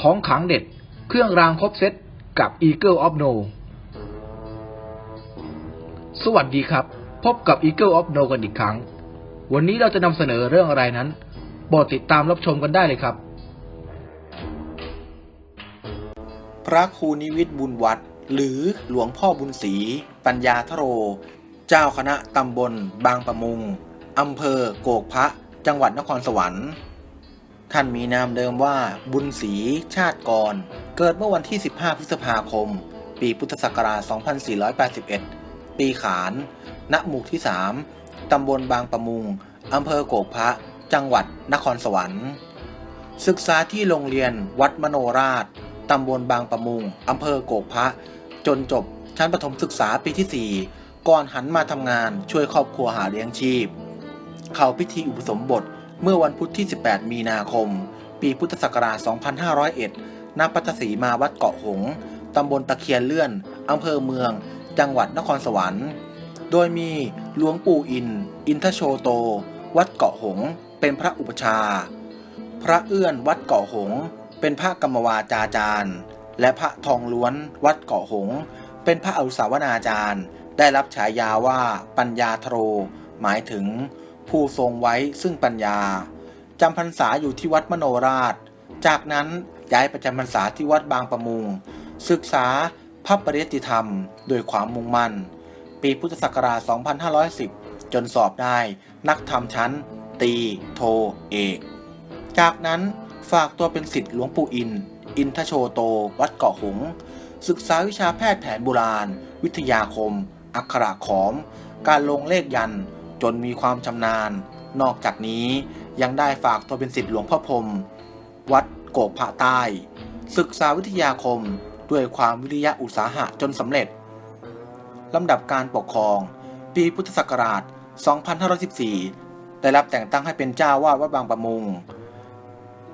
ของขังเด็ด เครื่องรางครบเซตกับ Eagle of No สวัสดีครับ พบกับ Eagle of No กันอีกครั้ง วันนี้เราจะนำเสนอเรื่องอะไรนั้นโปรดติดตามรับชมกันได้เลยครับ พระครูนิวิทย์บุญวัดหรือหลวงพ่อบุญศรีปัญญาทโร เจ้าคณะตำบล บางประมุงอำเภอโกกพระ จังหวัดนครสวรรค์ ท่านมีนามเดิมว่าบุญศรีชาติกร เกิดเมื่อวันที่ 15 พฤษภาคม ปีพุทธศักราช 2481 ปีขาน ณ หมู่ที่ 3 ตำบลบางประมุง อำเภอโกกพระ จังหวัดนครสวรรค์ ศึกษาที่โรงเรียนวัดมโนราช ตำบลบางประมุง อำเภอโกกพระ จนจบชั้นประถมศึกษาปีที่ 4 ก่อนหันมาทำงานช่วยครอบครัวหาเลี้ยงชีพ เข้าพิธีอุปสมบท เมื่อวันพุธที่ 18 มีนาคม ปีพุทธศักราช 2501 ณ ปัตตสีมาวัดเกาะหง ตำบลตะเคียนเลื่อน อำเภอเมือง จังหวัดนครสวรรค์ โดยมีหลวงปู่อิน อินทโชโต วัดเกาะหง เป็นพระอุปชา พระเอื้อนวัดเกาะหง เป็นพระกรรมวาจาจารย์ และพระทองล้วน วัดเกาะหง เป็นพระอุสาวนาจารย์ ได้รับฉายาว่าปัญญาโทรหมายถึง ผู้ทรงไว้ซึ่งปัญญาจำพรรษาอยู่ที่วัดมโนราช จากนั้นย้ายไปจำพรรษาที่วัดบางประมุง ศึกษาพระปริยติธรรม โดยความมุ่งมั่น ปีพุทธศักราช 2510 จนสอบได้นักธรรมชั้น ตี โท เอก จากนั้นฝากตัวเป็นศิษย์หลวงปู่อิน อินทโชโต วัดเกาะหง ศึกษาวิชาแพทย์แผนโบราณ วิทยาคม อักขระขอม การลงเลขยันต จนมีความชำนาญ นอกจากนี้ยังได้ฝากตัวเป็นศิษย์หลวงพ่อพรม วัดโกกพระใต้ ศึกษาวิทยาคมด้วยความวิริยะอุตสาหะจนสำเร็จ ลำดับการปกครอง ปีพุทธศักราช 2514 ได้รับแต่งตั้งให้เป็นเจ้าวาดวัดบางประมุง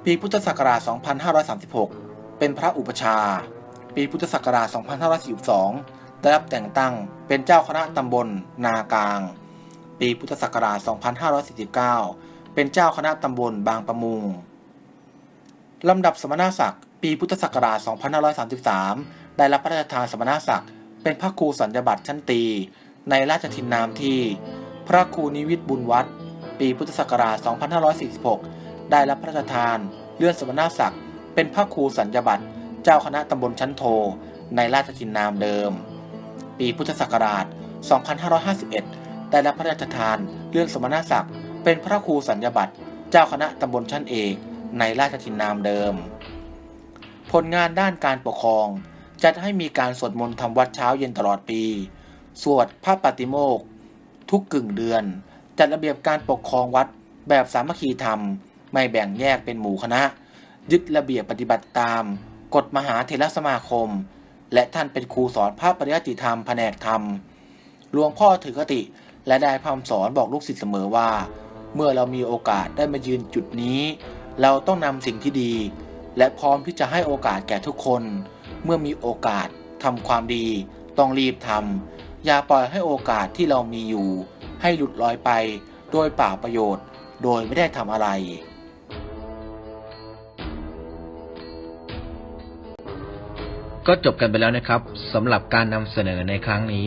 ปีพุทธศักราช 2536 เป็นพระอุปชา ปีพุทธศักราช 2542 ได้รับแต่งตั้งเป็นเจ้าคณะตำบลนากลาง ปีพุทธศักราช 2549 เป็นเจ้าคณะตำบลบางประมุง ลำดับสมณศักดิ์ปีพุทธศักราช 2533 ได้รับพระราชทานสมณศักดิ์เป็นพระครูสัญญบัตรชั้นตี ในราชทินนามที่ พระครูนิวิทย์บุญวัดปีพุทธศักราช 2546 ได้รับพระราชทานเลื่อนสมณศักดิ์เป็นพระครูสัญญบัตรเจ้าคณะตำบลชั้นโท ในราชทินนามเดิม ปีพุทธศักราช 2551 ได้รับพระราชทานเลื่อนสมณศักดิ์เป็นพระครูสัญญบัตรเจ้าคณะตำบลชั้นเอกในราชทินนามเดิม ผลงานด้านการปกครอง จัดให้มีการสวดมนต์ทำวัดเช้าเย็นตลอดปี สวดพระปฏิโมกข์ทุกกึ่งเดือน จัดระเบียบการปกครองวัดแบบสามัคคีธรรม ไม่แบ่งแยกเป็นหมู่คณะ ยึดระเบียบปฏิบัติตาม กฎมหาเถรสมาคม และท่านเป็นครูสอนพระปริยัติธรรมแผนกธรรมหลวงพ่อถือคติ และได้พร่ำสอนบอกลูกศิษย์เสมอว่า เมื่อเรามีโอกาสได้มายืนจุดนี้ เราต้องนำสิ่งที่ดี และพร้อมที่จะให้โอกาสแก่ทุกคน เมื่อมีโอกาสทำความดี ต้องรีบทำอย่าปล่อยให้โอกาสที่เรามีอยู่ ให้หลุดลอยไปโดยเปล่าประโยชน์ โดยไม่ได้ทำอะไรก็จบกันไปแล้วนะครับสำหรับการนำเสนอในครั้งนี้